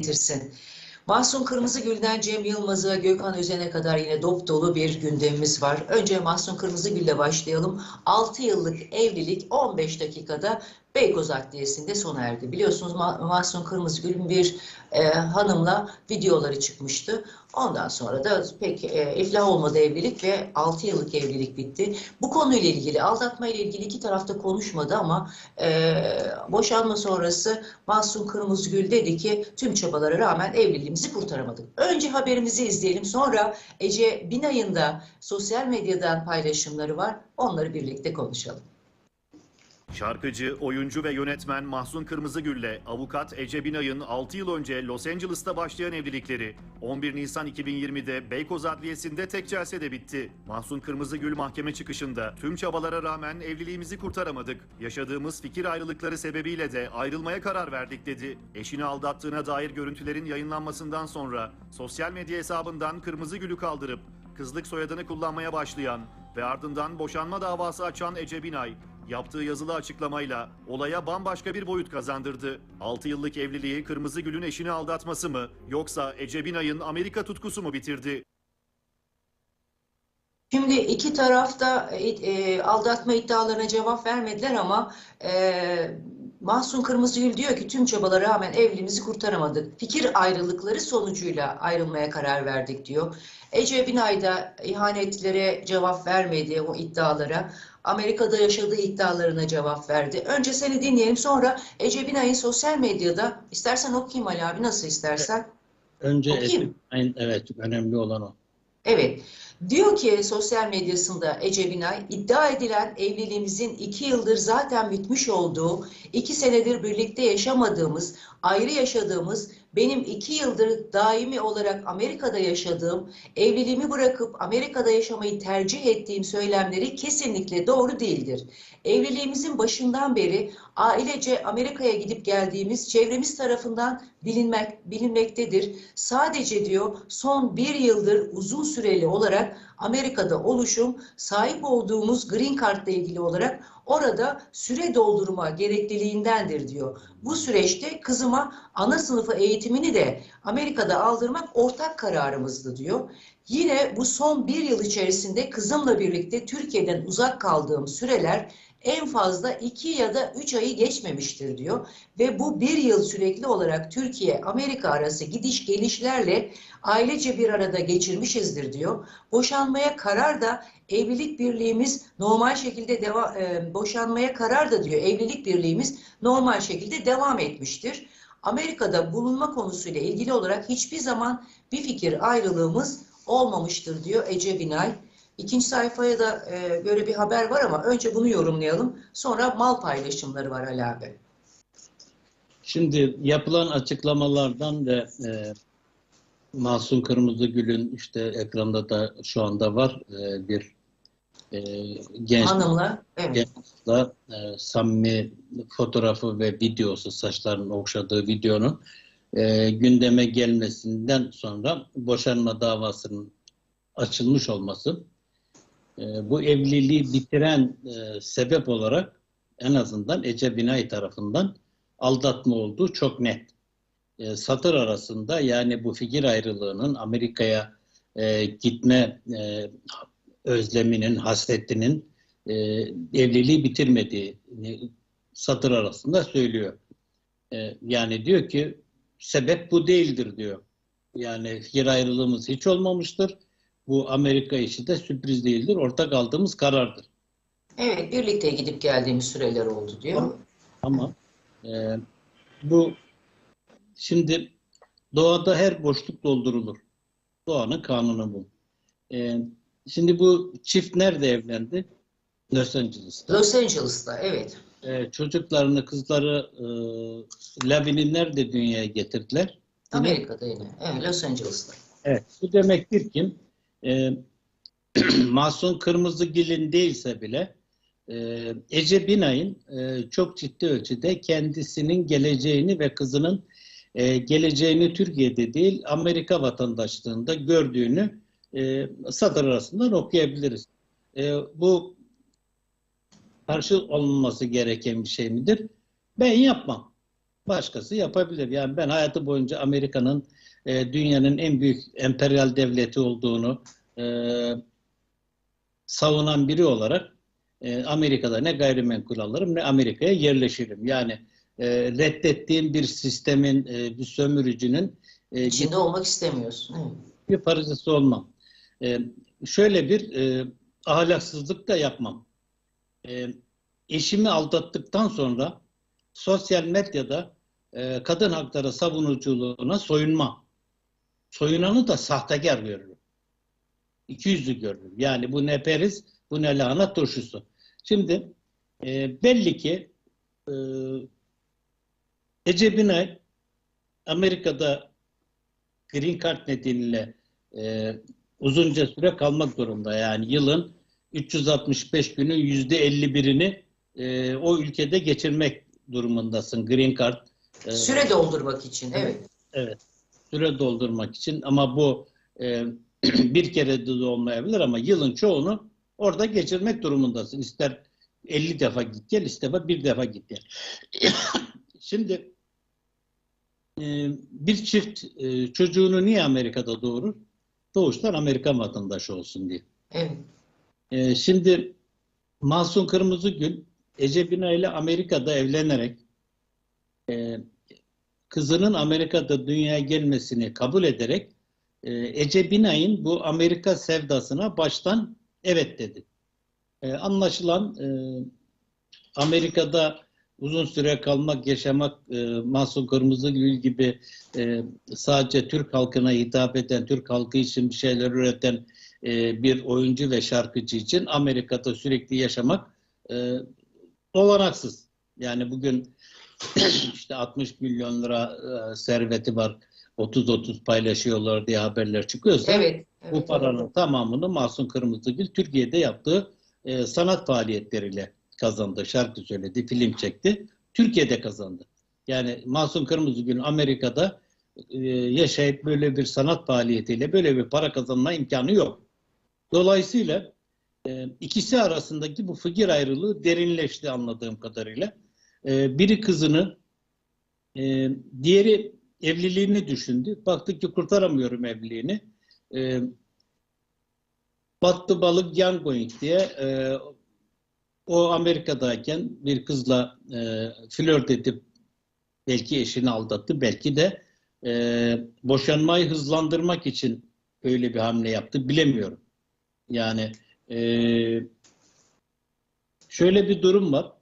getirsin. Mahsun Kırmızıgül'den Cem Yılmaz'a, Gökhan Özen'e kadar yine dop dolu bir gündemimiz var. Önce Mahsun Kırmızıgül'le başlayalım. 6 yıllık evlilik 15 dakikada Beykoz Adliyesi'nde sona erdi. Biliyorsunuz Ma- Mahsun Kırmızıgül'ün bir e, hanımla videoları çıkmıştı. Ondan sonra da pek e, iflah olmadı evlilik ve 6 yıllık evlilik bitti. Bu konuyla ilgili, aldatma ile ilgili iki tarafta konuşmadı ama e, boşanma sonrası Mahsun Kırmızıgül dedi ki tüm çabalara rağmen evliliğimizi kurtaramadık. Önce haberimizi izleyelim. Sonra Ece Binay'ın da sosyal medyadan paylaşımları var. Onları birlikte konuşalım. Şarkıcı, oyuncu ve yönetmen Mahsun Kırmızıgül'le avukat Ece Binay'ın 6 yıl önce Los Angeles'ta başlayan evlilikleri 11 Nisan 2020'de Beykoz Adliyesi'nde tek celsede bitti. Mahsun Kırmızıgül mahkeme çıkışında tüm çabalara rağmen evliliğimizi kurtaramadık. Yaşadığımız fikir ayrılıkları sebebiyle de ayrılmaya karar verdik dedi. Eşini aldattığına dair görüntülerin yayınlanmasından sonra sosyal medya hesabından Kırmızıgül'ü kaldırıp kızlık soyadını kullanmaya başlayan ve ardından boşanma davası açan Ece Binay, yaptığı yazılı açıklamayla olaya bambaşka bir boyut kazandırdı. 6 yıllık evliliği Kırmızıgül'ün eşini aldatması mı yoksa Ece Binay'ın Amerika tutkusu mu bitirdi? Şimdi iki tarafta e, e, aldatma iddialarına cevap vermediler ama e, Mahsun Kırmızıgül diyor ki tüm çabalara rağmen evliliğimizi kurtaramadık. Fikir ayrılıkları sonucuyla ayrılmaya karar verdik diyor. Ece Binay da ihanetlere cevap vermedi o iddialara. Amerika'da yaşadığı iddialarına cevap verdi. Önce seni dinleyelim sonra Ece Binay'ın sosyal medyada istersen okuyayım Ali abi nasıl istersen. Önce Okuyayım. Ece- evet önemli olan o. Evet. Diyor ki sosyal medyasında Ece Binay, iddia edilen evliliğimizin iki yıldır zaten bitmiş olduğu, iki senedir birlikte yaşamadığımız, ayrı yaşadığımız, benim iki yıldır daimi olarak Amerika'da yaşadığım, evliliğimi bırakıp Amerika'da yaşamayı tercih ettiğim söylemleri kesinlikle doğru değildir. Evliliğimizin başından beri ailece Amerika'ya gidip geldiğimiz çevremiz tarafından bilinmek, bilinmektedir. Sadece diyor son bir yıldır uzun süreli olarak Amerika'da oluşum sahip olduğumuz green card ilgili olarak orada süre doldurma gerekliliğindendir diyor. Bu süreçte kızıma ana sınıfı eğitimini de Amerika'da aldırmak ortak kararımızdı diyor. Yine bu son bir yıl içerisinde kızımla birlikte Türkiye'den uzak kaldığım süreler en fazla iki ya da üç ayı geçmemiştir diyor. Ve bu bir yıl sürekli olarak Türkiye-Amerika arası gidiş gelişlerle ailece bir arada geçirmişizdir diyor. Boşanmaya karar da evlilik birliğimiz normal şekilde deva, e, boşanmaya karar da diyor evlilik birliğimiz normal şekilde devam etmiştir. Amerika'da bulunma konusuyla ilgili olarak hiçbir zaman bir fikir ayrılığımız olmamıştır diyor Ece Binay. İkinci sayfaya da e, böyle bir haber var ama önce bunu yorumlayalım. Sonra mal paylaşımları var Ali abi. Şimdi yapılan açıklamalardan ve e, Masum Kırmızıgül'ün işte ekranda da şu anda var e, bir e, genç Hanımla. Evet. gençle e, samimi fotoğrafı ve videosu saçlarının okşadığı videonun e, gündeme gelmesinden sonra boşanma davasının açılmış olması e, bu evliliği bitiren e, sebep olarak en azından Ece Binay tarafından aldatma olduğu çok net. E, satır arasında yani bu fikir ayrılığının Amerika'ya e, gitme e, özleminin, hasretinin e, evliliği bitirmediğini satır arasında söylüyor. E, yani diyor ki sebep bu değildir diyor. Yani fikir ayrılığımız hiç olmamıştır. Bu Amerika işi de sürpriz değildir. Ortak aldığımız karardır. Evet, birlikte gidip geldiğimiz süreler oldu diyor. Ama e, bu şimdi doğada her boşluk doldurulur. Doğanın kanunu bu. E, şimdi bu çift nerede evlendi? Los Angeles'ta. Los Angeles'ta, evet. E, çocuklarını, kızları e, Lavin'i nerede dünyaya getirdiler? Amerika'da yine. Evet, Los Angeles'ta. Evet. Bu demektir ki e, Mahsun Kırmızıgil'in değilse bile e, Ece Binay'ın e, çok ciddi ölçüde kendisinin geleceğini ve kızının e, geleceğini Türkiye'de değil Amerika vatandaşlığında gördüğünü e, satır arasından okuyabiliriz. E, bu karşı olunması gereken bir şey midir? Ben yapmam. Başkası yapabilir. Yani ben hayatı boyunca Amerika'nın e, dünyanın en büyük emperyal devleti olduğunu e, savunan biri olarak e, Amerika'da ne gayrimenkul alırım ne Amerika'ya yerleşirim. Yani e, reddettiğim bir sistemin, e, bir sömürücünün e, İçinde olmak istemiyorsun. Bir parçası olmam. E, şöyle bir e, ahlaksızlık da yapmam. E, eşimi aldattıktan sonra sosyal medyada e, kadın hakları savunuculuğuna soyunma. Soyunanı da sahtekar görürüm. İkiyüzlü görürüm. Yani bu ne periz, bu ne lahana turşusu. Şimdi e, belli ki e, Ece Binay Amerika'da Green Card nedeniyle e, uzunca süre kalmak zorunda. Yani yılın 365 günün %51'ini e, o ülkede geçirmek durumundasın. Green Card. e, Süre doldurmak için. Evet. Evet. Süre doldurmak için ama bu e, bir kere de olmayabilir ama yılın çoğunu orada geçirmek durumundasın. İster 50 defa git gel, ister bir defa git gel. Şimdi e, bir çift e, çocuğunu niye Amerika'da doğurur? Doğuştan Amerikan vatandaşı olsun diye. Evet. E, şimdi Mahsun Kırmızıgül Ece Bina ile Amerika'da evlenerek e, kızının Amerika'da dünyaya gelmesini kabul ederek e, Ece Binay'ın bu Amerika sevdasına baştan evet dedi. E, anlaşılan e, Amerika'da uzun süre kalmak, yaşamak, e, Mahsun Kırmızıgül gibi e, sadece Türk halkına hitap eden, Türk halkı için bir şeyler üreten bir oyuncu ve şarkıcı için Amerika'da sürekli yaşamak e, olanaksız. Yani bugün işte 60 milyon lira e, serveti var, 30-30 paylaşıyorlar diye haberler çıkıyorsa Evet. evet, bu paranın evet. tamamını Mahsun Kırmızıgül Türkiye'de yaptığı e, sanat faaliyetleriyle kazandı. Şarkı söyledi, film çekti. Türkiye'de kazandı. Yani Mahsun Kırmızıgül Amerika'da e, yaşayıp böyle bir sanat faaliyetiyle böyle bir para kazanma imkanı yok. Dolayısıyla e, ikisi arasındaki bu figür ayrılığı derinleşti anladığım kadarıyla. E, biri kızını, e, diğeri evliliğini düşündü. Baktı ki kurtaramıyorum evliliğini. E, battı balık yan diye e, o Amerika'dayken bir kızla e, flört edip belki eşini aldattı, belki de e, boşanmayı hızlandırmak için öyle bir hamle yaptı. Bilemiyorum. Yani e, şöyle bir durum var.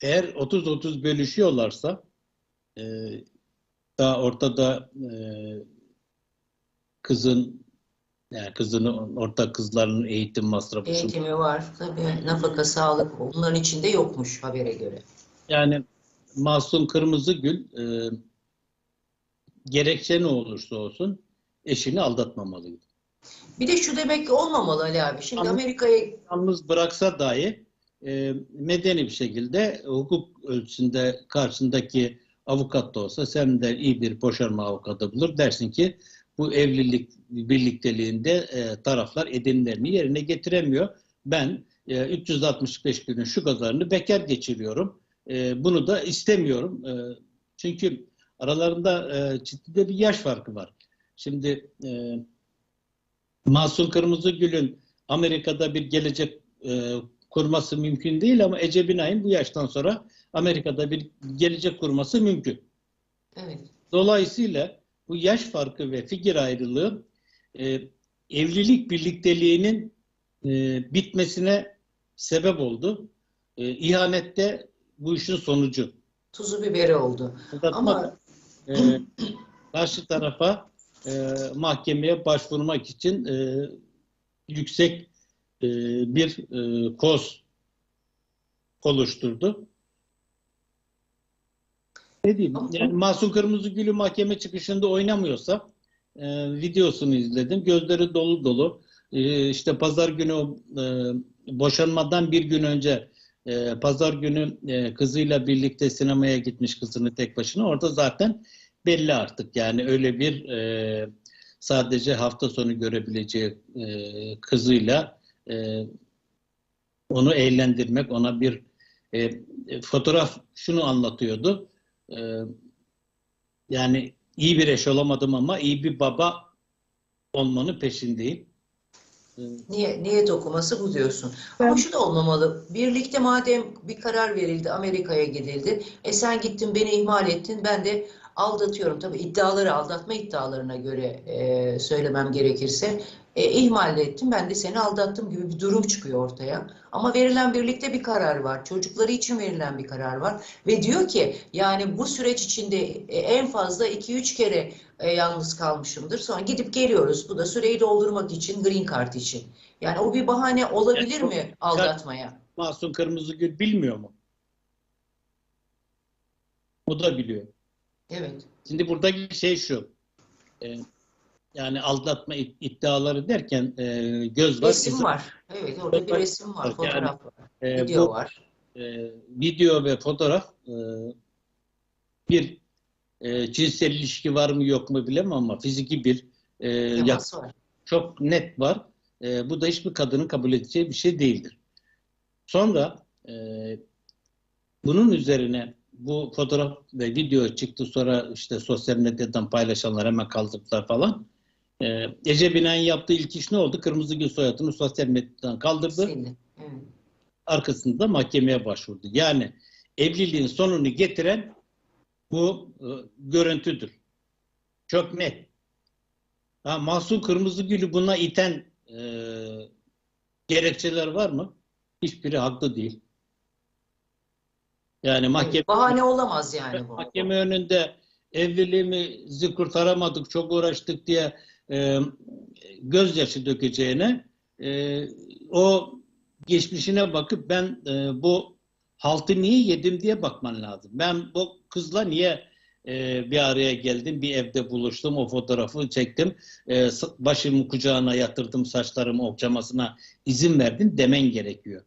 Eğer 30-30 bölüşüyorlarsa e, daha ortada e, kızın yani kızının orta kızlarının eğitim masrafı Eğitimi var. Tabii nafaka, sağlık bunların içinde yokmuş habere göre. Yani Masum Kırmızıgül e, gerekçe ne olursa olsun eşini aldatmamalıydı. Bir de şu demek olmamalı Ali abi. Şimdi Amerika'ya Yalnız bıraksa dahi e, medeni bir şekilde hukuk ölçüsünde karşındaki avukat da olsa sen de iyi bir boşanma avukatı bulur. Dersin ki bu evlilik birlikteliğinde e, taraflar edinlerini yerine getiremiyor. Ben e, 365 günün şu kadarını bekar geçiriyorum. E, bunu da istemiyorum. E, çünkü aralarında e, ciddi de bir yaş farkı var. Şimdi e, Masum Kırmızıgül'ün Amerika'da bir gelecek e, kurması mümkün değil ama Ece Binay'ın bu yaştan sonra Amerika'da bir gelecek kurması mümkün. evet. Dolayısıyla bu yaş farkı ve fikir ayrılığı e, evlilik birlikteliğinin e, bitmesine sebep oldu. E, ihanette bu işin sonucu. Tuzu biberi oldu. Ama e, karşı tarafa e, mahkemeye başvurmak için e, yüksek e, bir e, koz oluşturdu. Ne diyeyim? Yani Masum Kırmızıgül'ü mahkeme çıkışında oynamıyorsa e, videosunu izledim. Gözleri dolu dolu. E, işte pazar günü e, boşanmadan bir gün önce e, pazar günü e, kızıyla birlikte sinemaya gitmiş kızını tek başına. Orada zaten belli artık. Yani öyle bir e, sadece hafta sonu görebileceği e, kızıyla e, onu eğlendirmek, ona bir E, fotoğraf şunu anlatıyordu. E, yani iyi bir eş olamadım ama iyi bir baba olmanın peşindeyim. E, Niye, niyet okuması bu diyorsun. Ama şu da olmamalı. Birlikte madem bir karar verildi, Amerika'ya gidildi. E sen gittin beni ihmal ettin. Ben de aldatıyorum. Tabii iddiaları aldatma iddialarına göre e, söylemem gerekirse. E, ihmal ettim. Ben de seni aldattım gibi bir durum çıkıyor ortaya. Ama verilen birlikte bir karar var. Çocukları için verilen bir karar var. Ve diyor ki yani bu süreç içinde e, en fazla 2-3 kere e, yalnız kalmışımdır. Sonra gidip geliyoruz. Bu da süreyi doldurmak için, green card için. Yani o bir bahane olabilir Evet, mi aldatmaya? Masum Kırmızıgül bilmiyor mu? O da biliyor. Evet. Şimdi buradaki şey şu. e, yani aldatma id- iddiaları derken e, göz var. Resim var. Evet orada bir resim var, Yani, fotoğraf var, e, video bu var. e, video ve fotoğraf e, bir e, cinsel ilişki var mı yok mu bilemem ama fiziki bir e, yak- çok net var. E, bu da hiçbir kadının kabul edeceği bir şey değildir. Sonra e, bunun üzerine bu fotoğraf ve video çıktı sonra işte sosyal medyadan paylaşanlar hemen kaldırdılar falan. E, Ece Binay'ın yaptığı ilk iş ne oldu? Kırmızı Gül soyadını sosyal medyadan kaldırdı. Sildi. Evet. Arkasında mahkemeye başvurdu. Yani evliliğin sonunu getiren bu e, görüntüdür. Çok net. Ha, Mahsun Kırmızıgül'ü buna iten e, gerekçeler var mı? Hiçbiri haklı değil. Yani mahkeme, Bahane olamaz yani bu. mahkeme önünde evliliğimizi kurtaramadık, çok uğraştık diye e, gözyaşı dökeceğine e, o geçmişine bakıp ben e, bu haltı niye yedim diye bakman lazım. Ben bu kızla niye e, bir araya geldim, bir evde buluştum, o fotoğrafı çektim, e, başımı kucağına yatırdım, saçlarımı okşamasına izin verdin demen gerekiyor.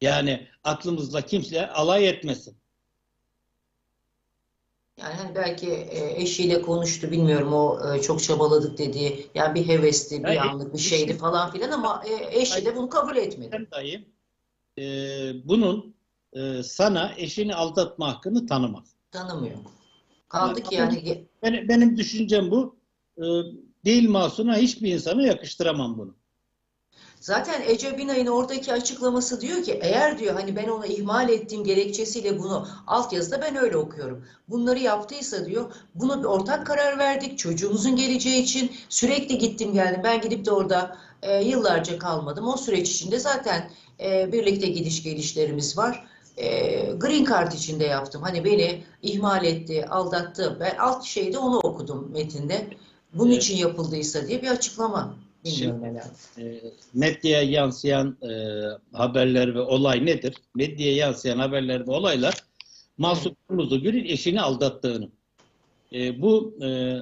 Yani aklımızla kimse alay etmesin. Yani hani belki e, eşiyle konuştu bilmiyorum o e, çok çabaladık dediği yani bir hevesti, bir Ya, anlık bir şeydi falan filan ama e, eşi de bunu kabul etmedi. Dahi e, bunun e, sana eşini aldatma hakkını tanımaz. Tanımıyor. Kaldı ki yani Benim, benim düşüncem bu. E, değil masuna hiçbir insana yakıştıramam bunu. Zaten Ece Binay'ın oradaki açıklaması diyor ki eğer diyor hani ben onu ihmal ettiğim gerekçesiyle bunu altyazıda ben öyle okuyorum. Bunları yaptıysa diyor bunu bir ortak karar verdik çocuğumuzun geleceği için sürekli gittim geldim. Ben gidip de orada e, yıllarca kalmadım. O süreç içinde zaten e, birlikte gidiş gelişlerimiz var. E, Green Card içinde yaptım. Hani beni ihmal etti, aldattı. Ben alt şeyde onu okudum metinde. Bunun Evet. için yapıldıysa diye bir açıklama. Herhalde. E, medyaya yansıyan e, haberler ve olay nedir? Medyaya yansıyan haberler ve olaylar Mahsun Kırmızıgül'ün eşini aldattığını. E, bu e,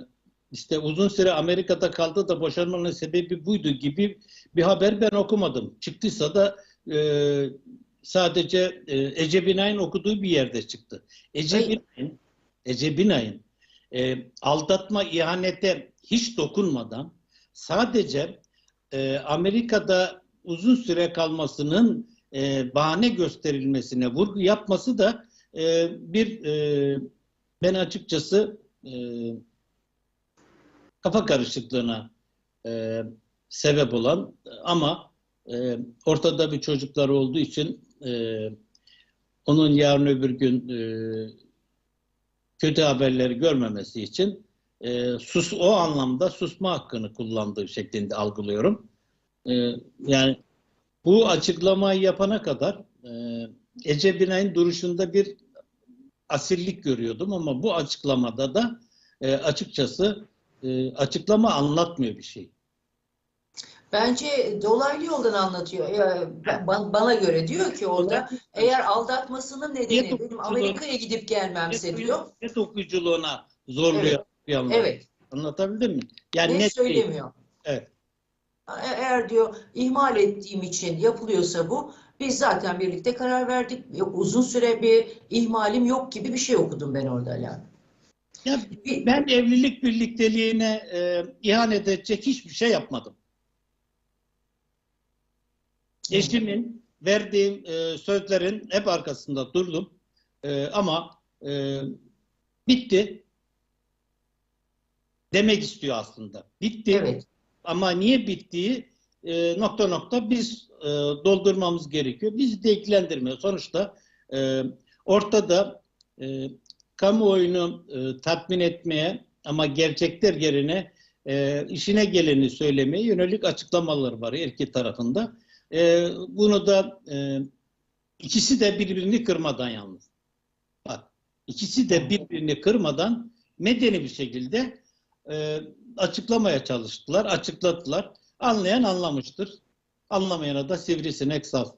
işte uzun süre Amerika'da kaldı da boşanmanın sebebi buydu gibi bir haber ben okumadım. Çıktıysa da e, sadece e, Ece Binay'ın okuduğu bir yerde çıktı. Ece Hayır. Binay'ın Ece Binay'ın e, aldatma, ihanete hiç dokunmadan sadece e, Amerika'da uzun süre kalmasının e, bahane gösterilmesine vurgu yapması da e, bir e, ben açıkçası e, kafa karışıklığına e, sebep olan ama e, ortada bir çocuklar olduğu için e, onun yarın öbür gün e, kötü haberleri görmemesi için e, sus o anlamda susma hakkını kullandığı şeklinde algılıyorum. E, yani bu açıklamayı yapana kadar e, Ece Binay'ın duruşunda bir asillik görüyordum ama bu açıklamada da e, açıkçası e, açıklama anlatmıyor bir şey. Bence dolaylı yoldan anlatıyor. Ya, bana göre diyor ki orada eğer aldatmasının nedeni benim Amerika'ya gidip gelmemse diyor. Net okuyuculuğuna zorluyor Evet. Bir. Evet. Anlatabildim mi? Yani Net net değil. söylemiyor. Evet. E- Eğer diyor ihmal ettiğim için yapılıyorsa bu biz zaten birlikte karar verdik. Yok uzun süre bir ihmalim yok gibi bir şey okudum ben orada Ala. Ya ben evlilik birlikteliğine e, ihanet edecek hiçbir şey yapmadım. Eşimin verdiğim e, sözlerin hep arkasında durdum. E, ama e, bitti demek istiyor aslında. Bitti. Evet. Ama niye bittiği e, nokta nokta biz e, doldurmamız gerekiyor. Bizi de ilgilendirmiyor. Sonuçta e, ortada e, kamuoyunu e, tatmin etmeye ama gerçekler yerine e, işine geleni söylemeye yönelik açıklamalar var her iki tarafında. E, bunu da e, ikisi de birbirini kırmadan yalnız. Bak, ikisi de birbirini kırmadan medeni bir şekilde e, açıklamaya çalıştılar, açıkladılar. Anlayan anlamıştır. Anlamayana da sivrisinek sal.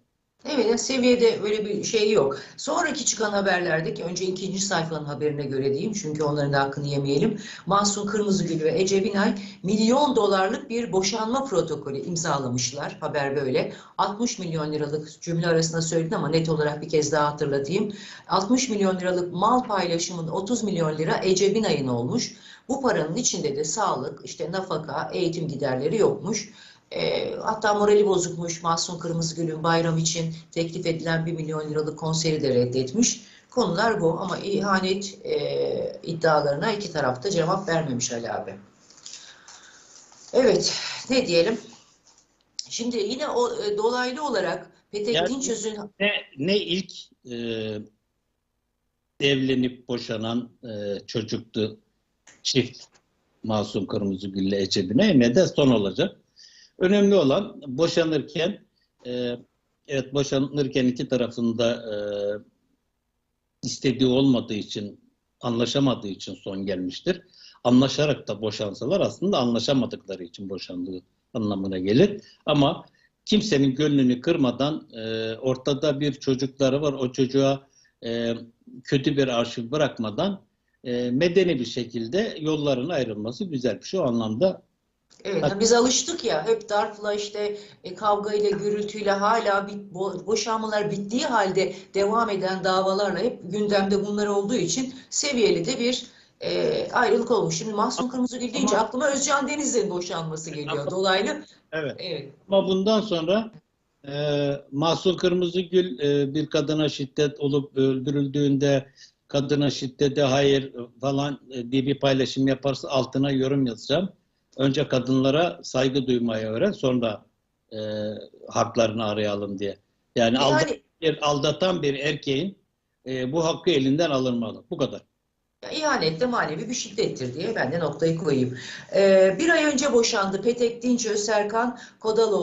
Evet, seviyede öyle bir şey yok. Sonraki çıkan haberlerdeki önce ikinci sayfanın haberine göre diyeyim çünkü onların da hakkını yemeyelim. Mahsun Kırmızıgül ve Ece Binay milyon dolarlık bir boşanma protokolü imzalamışlar. Haber böyle. 60 milyon liralık cümle arasında söyledim ama net olarak bir kez daha hatırlatayım. 60 milyon liralık mal paylaşımın 30 milyon lira Ece Binay'ın olmuş. Bu paranın içinde de sağlık, işte nafaka, eğitim giderleri yokmuş. E, hatta morali bozukmuş Mahsun Kırmızıgül'ün bayram için teklif edilen 1 milyon liralık konseri de reddetmiş. Konular bu ama ihanet e, iddialarına iki tarafta cevap vermemiş Ali abi. Evet, ne diyelim? Şimdi yine o e, dolaylı olarak Petek Yani- Dinçöz'ün Ne, ne ilk e, evlenip boşanan e, çocuktu çift Masum Kırmızıgül ile Ece Binay ne de son olacak. Önemli olan boşanırken e, evet boşanırken iki tarafında e, istediği olmadığı için anlaşamadığı için son gelmiştir. Anlaşarak da boşansalar aslında anlaşamadıkları için boşandığı anlamına gelir. Ama kimsenin gönlünü kırmadan e, ortada bir çocukları var. O çocuğa e, kötü bir arşiv bırakmadan e, medeni bir şekilde yolların ayrılması güzel bir şey. O anlamda Evet, Bak- biz alıştık ya hep dartla işte e, kavgayla, gürültüyle hala bit, bo- boşanmalar bittiği halde devam eden davalarla hep gündemde bunlar olduğu için seviyeli de bir e, ayrılık olmuş. Şimdi Mahsun Kırmızıgül deyince Ama- aklıma Özcan Deniz'in boşanması geliyor. Ama- Dolaylı. evet. Evet. Ama bundan sonra e, Mahsun Kırmızıgül e, bir kadına şiddet olup öldürüldüğünde kadına şiddete hayır falan e, diye bir paylaşım yaparsa altına yorum yazacağım. Önce kadınlara saygı duymaya öğren sonra e, haklarını arayalım diye. Yani, Yani bir, aldatan bir erkeğin e, bu hakkı elinden alınmalı. Bu kadar. İhanet de manevi bir şiddettir diye ben de noktayı koyayım. Ee, bir ay önce boşandı Petek Dinçöz, Serkan Kodaloğlu.